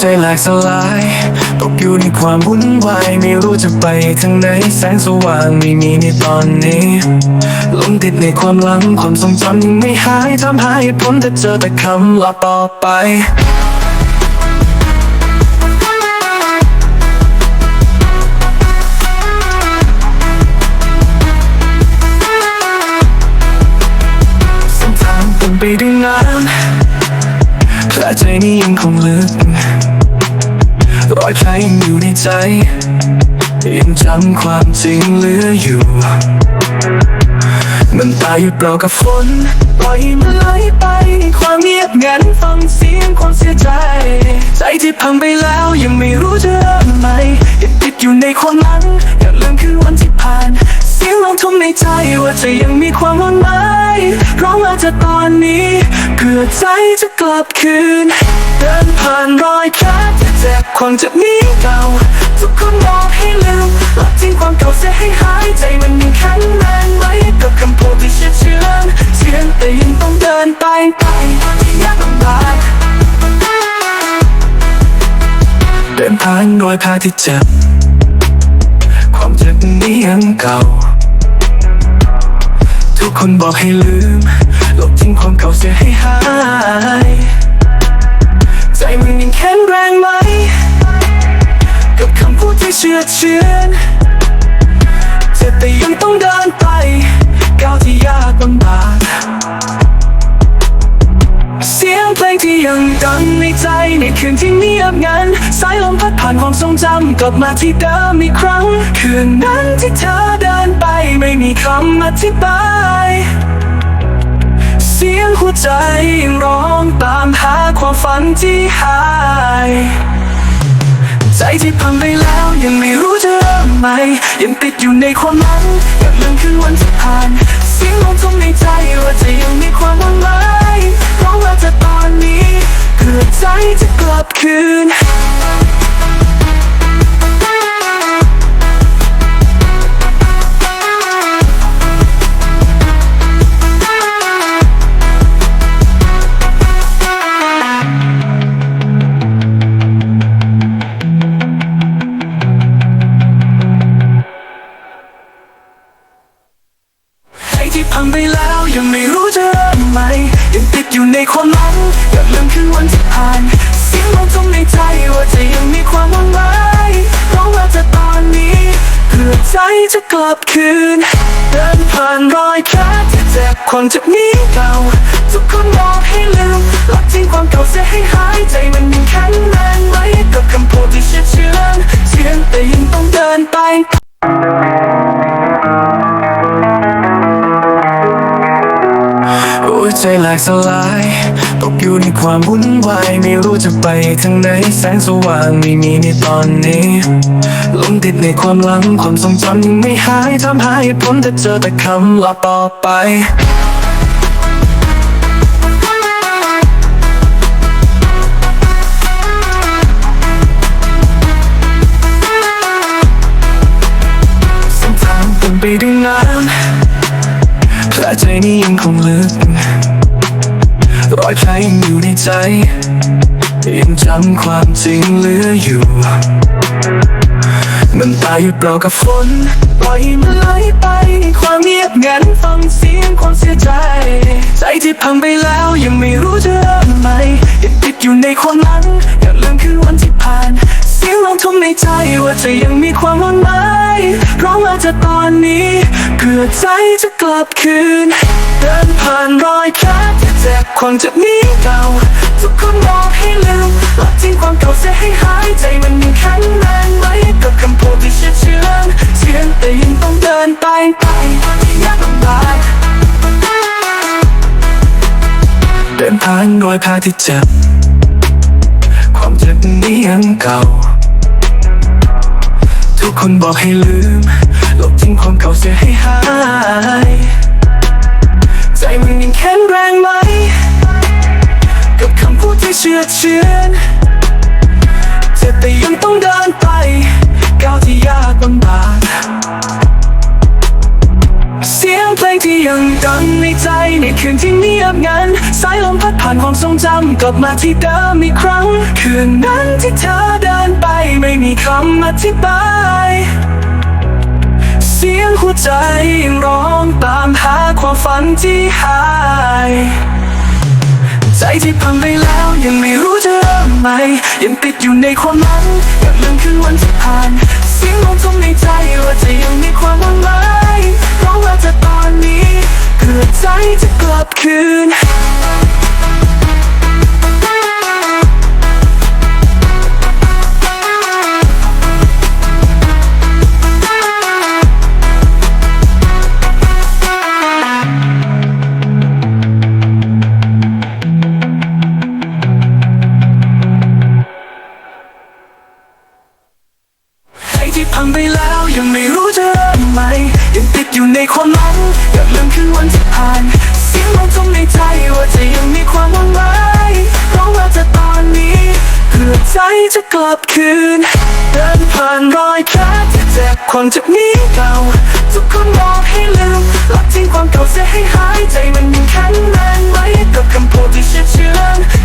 ใจแหลกสลายตกอยู่ในความวุ่นวายไม่รู้จะไปทางไหนแสงสว่างไม่มีในตอนนี้หลงติดในความหลังความทรงจำยังไม่หายทำให้ผลแต่เจอแต่คำลาต่อไปเส้นทางเต็มไปด้วยน้ำแผลใจนี้ยังคงลึก รอยแผลยังอยู่ในใจยังจำความจริงเหลืออยู่มันตายอยู่เปล่ากับฝนปล่อยมันไหลไป ความเงียบงันฟังเสียงความเสียใจ ใจที่พังไปแล้วยังไม่รู้จะเริ่มใหม่ยังติดอยู่ในความหลังอยากลืมคืนวันที่ผ่าน เสียงร้องทุกข์ในใจว่าจะยังมีความหวังไหมร้องมาจากตอนนี้ พื่อใจจะกลับคืน เดินผ่านรอยแผลที่เจ็บความเจ็บนี้เก่า ทุกคนบอกให้ลืมละทิ้งความเก่าเสียให้หายใจมันยังแข็งแรงไว้กับคำพูดที่เชื่อเชื่อเชื่อแต่ยังต้องเดินไปไปที่ยากลำบากเดินผ่านรอยแผลที่เจ็บความเจ็บนี้ยังเก่า ทุกคนบอกให้ลืม งความเก่าเสียให้หาย ใจมันยังแข็งแรงไหม กับคำพูดที่เชื่อเชื่อนเจ็บแต่ยังต้องเดินไป ก้าวที่ยากลำบาก เสียงเพลงที่ยังดังในใจในคืนที่เงียบงัน สายลมพัดผ่านความทรงจำกลับมาที่เดิมอีกครั้ง คืนนั้นที่เธอเดินไปไม่มีคำอธิบาย เสียงหัวใจยังร้องตามหาความฝันที่หาย ใจที่พังไปแล้วยังไม่รู้จะเริ่มใหม่ยังติดอยู่ในความหลังอยากลืมคืนวันที่ผ่าน เสียงร้องทุกข์ในใจว่าจะยังมีความหวังไหมเพราะว่าจะตอนนี้เพื่อใจจะกลับคืน อยู่ในความหลังอยาลืมคืนวันที่ผ่าน เสียงร้องทุกข์ในใจว่าจะยังมีความหวังไหมเพราะว่าจะตอนนี้เพื่อใจจะกลับคืน เดินผ่านรอยแผลที่เจ็บความจ็บนี้เก่าทุกคนบอกให้ลืมละทิ้งความเก่าเสียให้หายใจมันยังแข็งแรงไว้กับคำพูดที่เชื่อเชื่อเชื่อนแต่ยังต้องเดินไป สลายตกอยู่ในความวุ่นวายไม่รู้จะไปทางไหนแสงสว่างไม่มีในตอนนี้หลงติดในความหลังความทรงจำยังไม่หายทำให้ผลแต่เจอแต่คำลาต่อไป ใจยังจำความจริงเหลืออยู่ มันตายอยู่เปล่ากับฝนปล่อยมันไหลไป ความเงียบงันฟังเสียงความเสียใจ ใจที่พังไปแล้วยังไม่รู้จะเริ่มใหม่ยังติดอยู่ในความหลังอย่าลืมคืนวันที่ผ่าน เสียงร้องทุกข์ในใจว่าจะยังมีความหวังไหม จากตอนนี้เพื่อใจจะกลับคืน เดินผ่านรอยแผลที่เจ็บความเจ็บนี้เก่าทุกคนบอกให้ลืมละทิ้งความเก่าเสียให้หายใจมันยังแข็งแรงไว้กับคำพูดที่เชื่อเชื่อเชื่อนแต่ยังต้องเดินไปไปแยากลำบากเดินผ่านรอยแผลที่เจ็บความเจ็บนี้ยังเก่าทุกคนบอกให้ลืม ทิ้งความเก่าเสียให้หาย ใจมันยังแข็งแรงไหม กับคำพูดที่เชื่อเชื่อนเจ็บแต่ยังต้องเดินไปก้าวที่ยากลำบากเสียงเพลงที่ยังดังในใจในคืนที่เงียบงันสายลมพัดผ่านความทรงจำกลับมาที่เดิมอีกครั้ง คืนนั้นที่เธอเดินไปไม่มีคำอธิบาย ใจยังร้องตามหาความฝันที่หาย ใจที่พังไปแล้วยังไม่รู้จะเริ่มใหม่ยังติดอยู่ในความหลังอยากลืมคืนวันที่ผ่านเสียงลมทุ่มในใจว่าจะยังมีความหวังไหมเพราะว่าจะตอนนี้เพื่อใจจะกลับคืน ในความหลังอย่าลืมคืนวันที่ผ่าน เสียงลมทุ่มในใจว่าจะยังมีความหวังไหมเพราะว่าจะตอนนี้เพื่อใจจะกลับคืน เดินผ่านรอยแผลที่เจ็บคมจากนี้เก่า ทุกคนบอกให้ลืมลับทิ้งความเก่าเสียให้หายใจมันยังแข็งแรงไหมกับคำพูดที่เชื่อเชื่อ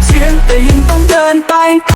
เสียงแต่ยังต้องเดินไป